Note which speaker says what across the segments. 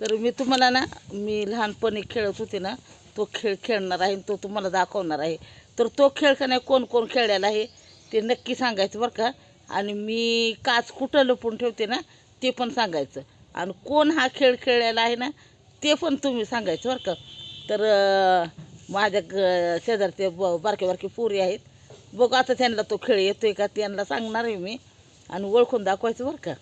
Speaker 1: तर मी तुम्हाला ना मी लहानपणी खेळत होते ना तो खेळ खेळणार आहे आणि तो तुम्हाला दाखवणार आहे. तर तो खेळ का नाही कोण कोण खेळलेला आहे ते नक्की सांगायचं बरं का. आणि मी काच कुठं लपून ठेवते ना ते पण सांगायचं. आणि कोण हा खेळ खेळलेला आहे ना ते पण तुम्ही सांगायचं बरं का. तर माझ्या ग शेजारचे ब बारके बारके पोरी आहेत. बघू आता त्यांना तो खेळ येतो आहे का त्यांना सांगणार आहे मी. आणि ओळखून दाखवायचं बरं का.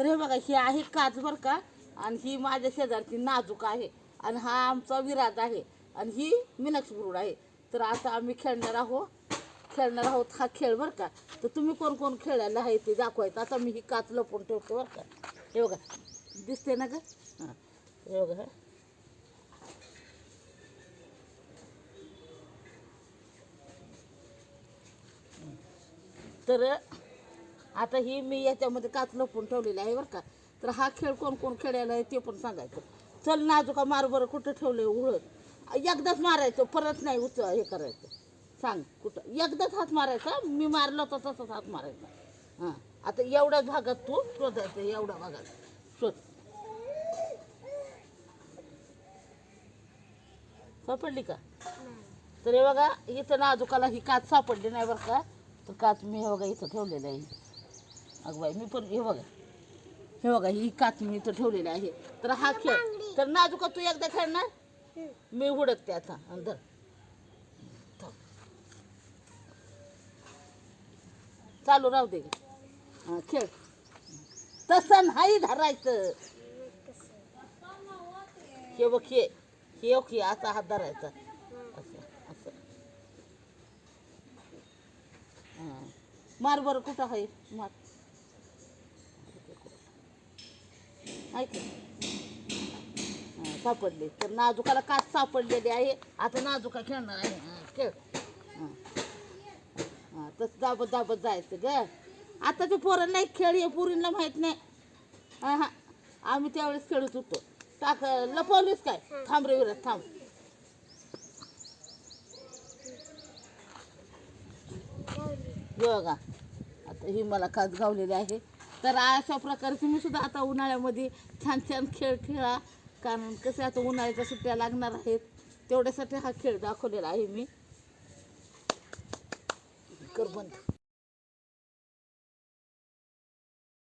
Speaker 1: तर हे बघा ही आहे काच बरं का? आणि ही माझ्या शेजारची नाजूक आहे. आणि हा आमचा विराज आहे. आणि ही मीनाक्षी बुरुड आहे. तर आता आम्ही खेळणार आहोत. खेळणार आहोत हा खेळ बरं का? तर तुम्ही कोण कोण खेळायला आहे ते दाखवायचं. आता मी ही काच लपून ठेवतो बरं का? हे बघा. दिसते ना ग? हां. हे बघा. तर आता ही मी याच्यामध्ये काच लपून ठेवलेली आहे बरं का. तर हा खेळ कोण कोण खेळायला आहे ते पण सांगायचं. चल नाजुका मार बरं कुठं ठेवलं उळत एकदाच मारायचं परत नाही उच हे करायचं. सांग कुठं? एकदाच हात मारायचा मी मारलं तर तसंच हात मारायचा. हां आता एवढ्याच भागात तू शोधायचं एवढ्या भागात. शोध. सापडली का? तर हे बघा इथं नाजुकाला ही काच सापडली नाही बरं का. तर काच मी हे बघा इथं ठेवलेलं आहे. अगं बाई मी पण हे बघा. हे बघा ही काच मी इथं ठेवलेली आहे. तर हा खेळ तर नाजुका तू एकदा खेळणार? मी हुडकते आता. अंदर. चालू राहू दे. हा खेळ. तसं नाही धरायचं. हे बघ हे हे हे असा हात धरायचा. असं असं. मार बरं कुठं आहे? मार. सापडले. तर नाजुकाला काच सापडलेली आहे. आता नाजुका खेळणार आहे. हां खेळ. हां. हां तसं दाबत दाबत जायचं ग. आता ते पोरं नाही खेळ हे पुरींना माहीत नाही. हां हां. आम्ही त्यावेळेस खेळत होतो. टाक लपवलीस काय? थांब रे विराट थांब. बघा. आता ही मला काच गावलेली आहे. तर अशा प्रकारे तुम्ही सुद्धा आता उन्हाळ्यामध्ये छान छान खेळ खेळा. कारण कसे आता उन्हाळ्याच्या सुट्ट्या लागणार आहेत. तेवढ्यासाठी हा खेळ दाखवलेला आहे मी. कर बंद.